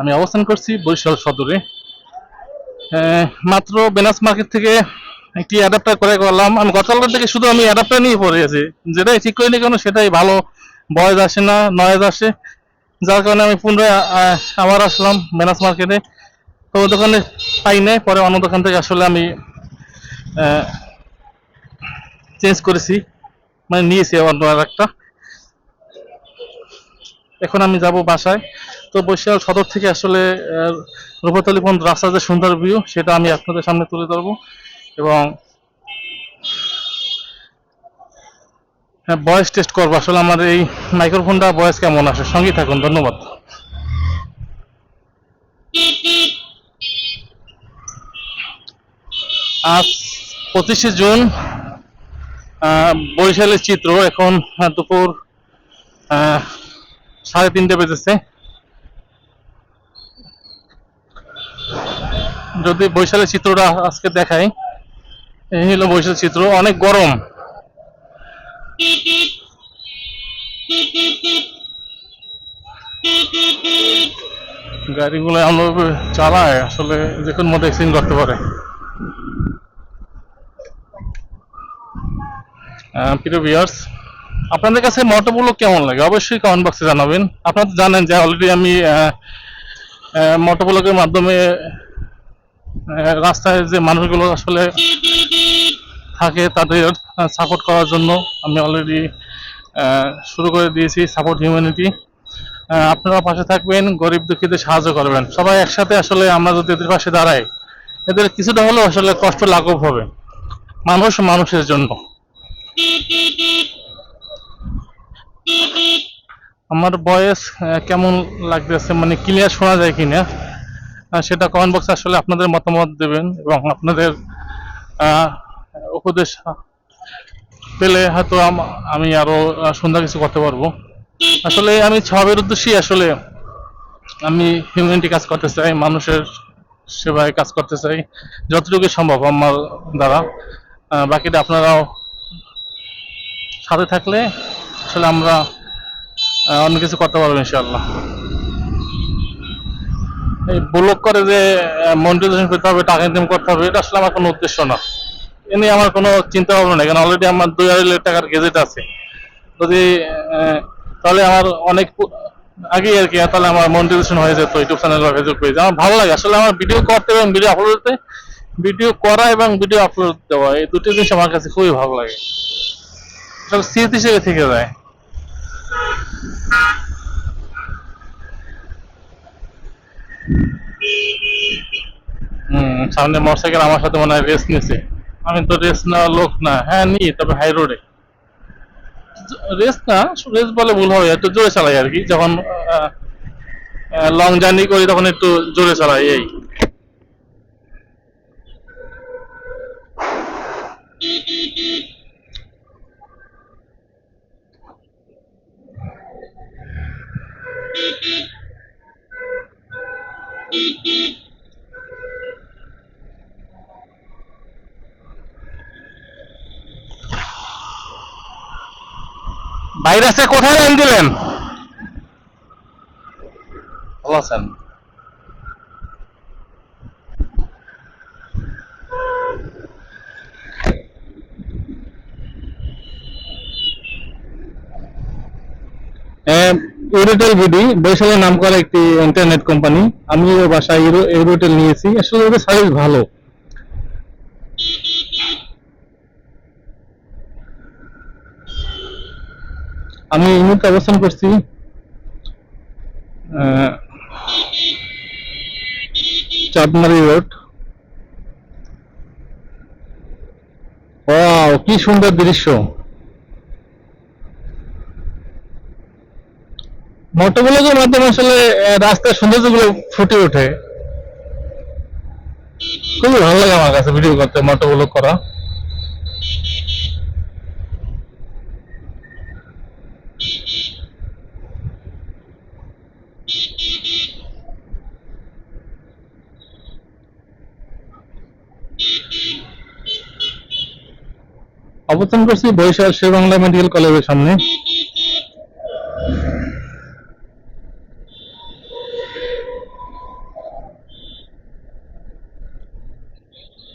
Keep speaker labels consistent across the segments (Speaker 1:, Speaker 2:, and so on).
Speaker 1: আমি অবস্থান করছি বরিশাল সদরে। মাত্র বেনাস মার্কেট থেকে একটি অ্যাডাপ্টার করে করলাম। আমি গতকাল থেকে শুধু আমি অ্যাডাপ্টার নিয়ে পড়ে আছি। যেটাই ঠিক করিনি কেন, সেটাই ভালো। বয়স আসে না নয়েজ আসে। যার কারণে আমি পুনরায় আবার আসলাম বেনাস মার্কেটে। তো দোকানে পাই নাই, পরে অন্য দোকান থেকে আসলে আমি চেঞ্জ করেছি। মানে নিয়েছি আর একটা এখন আমি যাব বাসায়। তো বৈশাল সদর থেকে আসলে রূপাতলি পর্যন্ত রাস্তার যে সুন্দর ভিউ সেটা আমি আপনাদের সামনে তুলে ধরবো। এবং হ্যাঁ ভয়েস টেস্ট করব। আসলে আমার এই মাইক্রোফোনটা ভয়েস কেমন আসে? সঙ্গেই থাকুন, ধন্যবাদ। আজ পঁচিশে জুন বরিশালের চিত্র এখন দুপুর সাড়ে তিনটে বেজেছে। যদি বরিশালের চিত্রটা আজকে দেখাই, এই হলো বরিশালের চিত্র, অনেক গরম। গাড়িগুলো আমরা চালায়, আসলে যে কোনো মধ্যে অ্যাক্সিডেন্ট করতে পারে। প্রিয় ভিউয়ার্স আপনাদের কাছে মোটরগুলো কেমন লাগে? অবশ্যই কমেন্ট বক্সে জানাবেন। আপনারা তো জানেন যে অলরেডি আমি মোটরগুলোকের মাধ্যমে রাস্তায় যে মানুষগুলো আসলে থাকে তাদের সাপোর্ট করার জন্য আমি অলরেডি শুরু করে দিয়েছি সাপোর্ট হিউম্যানিটি আপনারা পাশে থাকবেন, গরিব দুঃখীদের সাহায্য করবেন। সবাই একসাথে আসলে আমরা যদি এদের পাশে দাঁড়াই, এদের কিছুটা হলেও আসলে কষ্ট লাঘব হবে। মানুষ মানুষের জন্য। আমার বয়স কেমন লাগতেছে? মানে ক্লিয়ার শোনা যায় কিনা? সেটা কমেন্ট বক্সে আসলে আপনাদের মতামত দেবেন এবং আপনাদের উপদেশ পেলে হয়তো আমি আরও সুন্দর কিছু করতে পারব। আসলে আমি সবের উদ্দেশ্যেই আসলে আমি হিউম্যানিটি কাজ করতে চাই, মানুষের সেবায় কাজ করতে চাই যতটুকু সম্ভব আমার দ্বারা। বাকিটা আপনারাও সাথে থাকলে আসলে আমরা অনেক কিছু করতে পারব ইনশাআল্লাহ। এই ব্লক করে যে মনিটাইজেশন করতে হবে, টাকা ইনকাম করতে হবে, এটা আসলে আমার কোনো উদ্দেশ্য না। এ নিয়ে আমার কোনো চিন্তা ভাবনা নেই, কারণ অলরেডি আমার দুই আড়াই লাখ টাকার গেজেট আছে। যদি তাহলে আমার অনেক আগে আর কি তাহলে আমার মনিটাইজেশন হয়ে যেত, ইউটিউব চ্যানেল বা ফেসবুক পেজ আমার ভালো লাগে, আসলে আমার ভিডিও করতে এবং ভিডিও আপলোড করতে ভিডিও করা এবং ভিডিও আপলোড দেওয়া, এই দুটো জিনিস আমার কাছে খুবই ভালো লাগে। সব স্মৃতি হিসেবে থেকে যায়। সামনে মোটরসাইকেল আমার সাথে মনে হয় রেস নিয়েছে আমি তো রেস নেওয়ার লোক না। হ্যাঁ নি, তবে হাই রোডে রেস না রেস বলে ভুল হবে, একটু জোরে চালাই আর কি। যখন লং জার্নি করি, তখন একটু জোরে চালাই, এই। আছে কোথায় লাইন দিলেন? ভালো আছেন এরোটেল ভিডি বরিশালের নাম করা একটি ইন্টারনেট কোম্পানি আমি ওর বাসায় এরোটেল নিয়েছি। আসলে ওদের সার্ভিস ভালো। আমি এই মুহূর্তে অবস্থান করছি চাঁদমারি রোড। ও কি সুন্দর দৃশ্য। মোটরগুলোর মাধ্যমে আসলে রাস্তার সৌন্দর্যগুলো ফুটে ওঠে। খুবই ভালো লাগে আমার কাছে ভিডিও করতে মোটরগুলো করা। অবস্থান করছি বরিশাল শের বাংলা মেডিকেল কলেজের সামনে।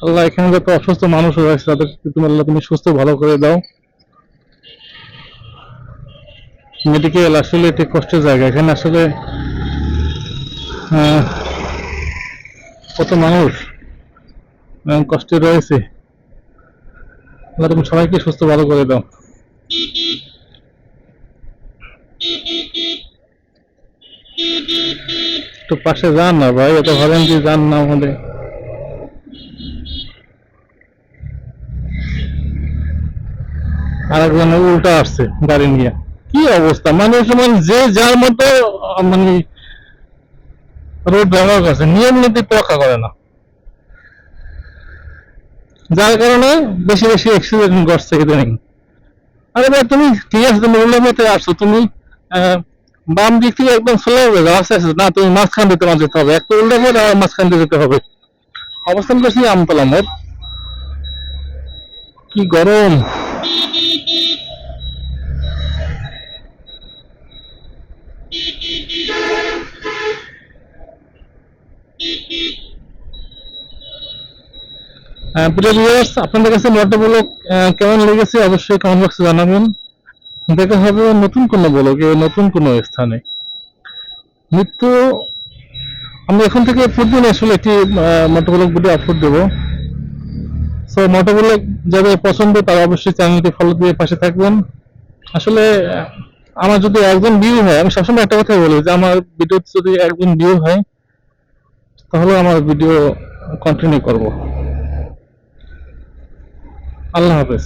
Speaker 1: আল্লাহ এখানে যত অসুস্থ মানুষ রয়েছে তাদেরকে তুমি আল্লাহ তুমি সুস্থ ভালো করে দাও। মেডিকেল আসলে এটি কষ্টের জায়গা। এখানে আসলে কত মানুষ কষ্টে রয়েছে। আল্লাহ তুমি সবাইকে সুস্থ ভালো করে দাও। একটু পাশে যান না ভাই, এত ভাবেন যে যান না আমাদের। উল্টা আসছে গাড়ি নিয়ে। কি অবস্থা? মানে যে যার মতো মানে রোড ব্যবহার করছে, নিয়ম নীতি রক্ষা করে না। যার কারণে বেশি বেশি অ্যাক্সিডেন্ট ঘটছে ইদানিং আরে ভাই, তুমি ঠিক আছে, তুমি উল্লেখতে আসছো, তুমি বাম দিক থেকে একদম স্লো হবে আস্তে আস্তে। না, তুমি মাঝখান দিতে তোমার যেতে হবে, একটা উল্টে পরে আর মাঝখান দিয়ে যেতে হবে। অবস্থান করছি আমতলা মোড়। কি গরম। প্রিয় আপনাদের কাছে কেমন লেগেছে অবশ্যই কমেন্ট বক্সে জানাবেন। দেখা হবে নতুন কোনো নতুন কোনো স্থানে। আমরা এখন থেকে প্রতিদিন আসলে একটি আপলোড দেবো। সো যাদের পছন্দ, তারা অবশ্যই চ্যানেলটি ফলো দিয়ে পাশে থাকবেন। আসলে, আমার যদি একজন ভিউ হয়, আমি সবসময় একটা কথা বলি যে, আমার ভিডিও যদি একজন ভিউ হয় তাহলে আমার ভিডিও কন্টিনিউ করব। আল্লাহ হাফেজ।